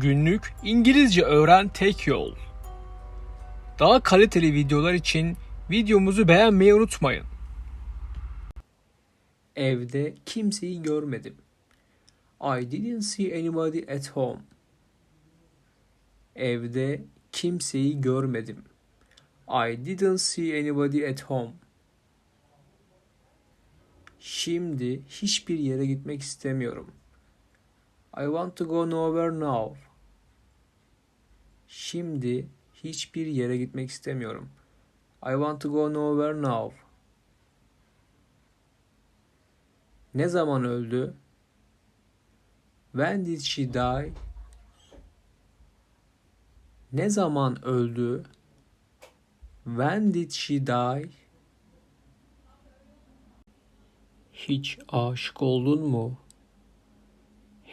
Günlük İngilizce öğren tek yol. Daha kaliteli videolar için videomuzu beğenmeyi unutmayın. Evde kimseyi görmedim. I didn't see anybody at home. Evde kimseyi görmedim. I didn't see anybody at home. Şimdi hiçbir yere gitmek istemiyorum. I want to go nowhere now. Şimdi hiçbir yere gitmek istemiyorum. I want to go nowhere now. Ne zaman öldü? When did she die? Ne zaman öldü? When did she die? Hiç aşık oldun mu?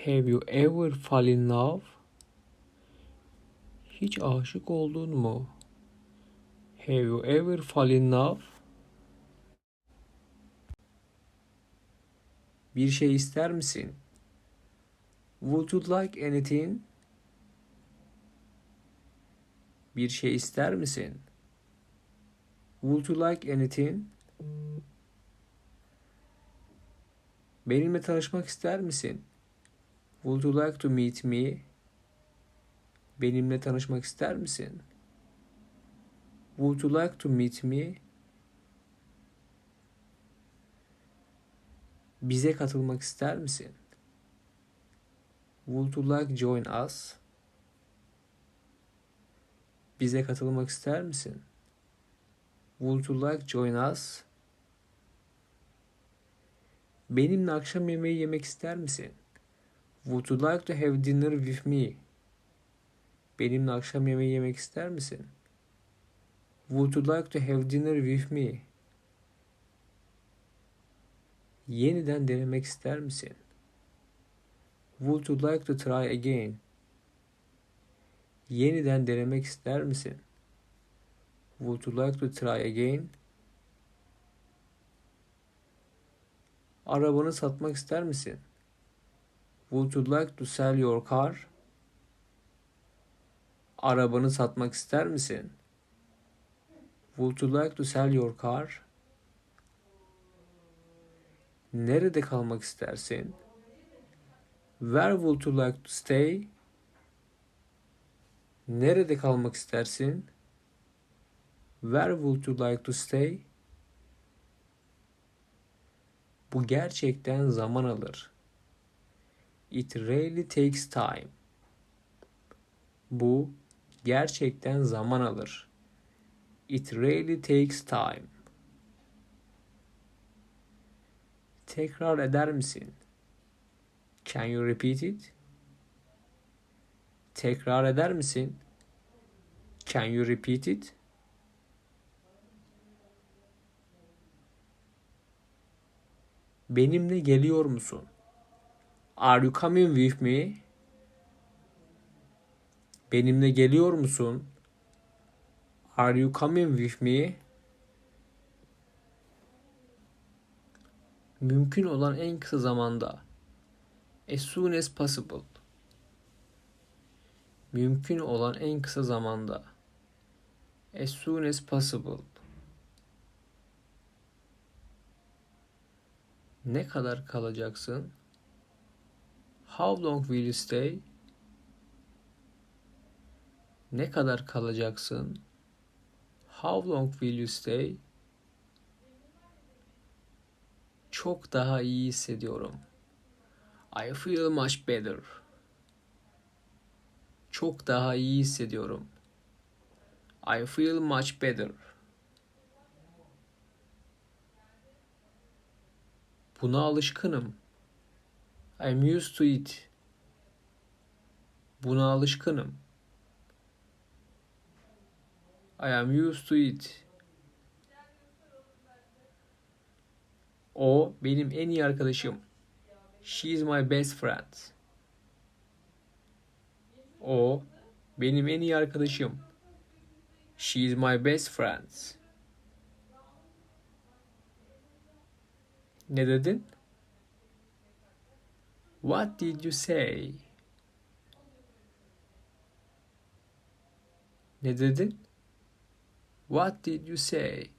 Have you ever fall in love? Hiç aşık oldun mu? Have you ever fall in love? Bir şey ister misin? Would you like anything? Bir şey ister misin? Would you like anything? Benimle tanışmak ister misin? Would you like to meet me? Benimle tanışmak ister misin? Would you like to meet me? Bize katılmak ister misin? Would you like join us? Bize katılmak ister misin? Would you like join us? Benimle akşam yemeği yemek ister misin? Would you like to have dinner with me? Benimle akşam yemeği yemek ister misin? Would you like to have dinner with me? Yeniden denemek ister misin? Would you like to try again? Yeniden denemek ister misin? Would you like to try again? Arabanı satmak ister misin? Would you like to sell your car? Arabanı satmak ister misin? Would you like to sell your car? Nerede kalmak istersin? Where would you like to stay? Nerede kalmak istersin? Where would you like to stay? Bu gerçekten zaman alır. It really takes time. Bu gerçekten zaman alır. It really takes time. Tekrar eder misin? Can you repeat it? Tekrar eder misin? Can you repeat it? Benimle geliyor musun? Are you coming with me? Benimle geliyor musun? Are you coming with me? Mümkün olan en kısa zamanda. As soon as possible. Mümkün olan en kısa zamanda. As soon as possible. Ne kadar kalacaksın? How long will you stay? Ne kadar kalacaksın? How long will you stay? Çok daha iyi hissediyorum. I feel much better. Çok daha iyi hissediyorum. I feel much better. Buna alışkınım. I'm used to it. Buna alışkınım. I am used to it. O benim en iyi arkadaşım. She is my best friend. O benim en iyi arkadaşım. She is my best friend. Ne dedin? What did you say? Ne dedin? What did you say?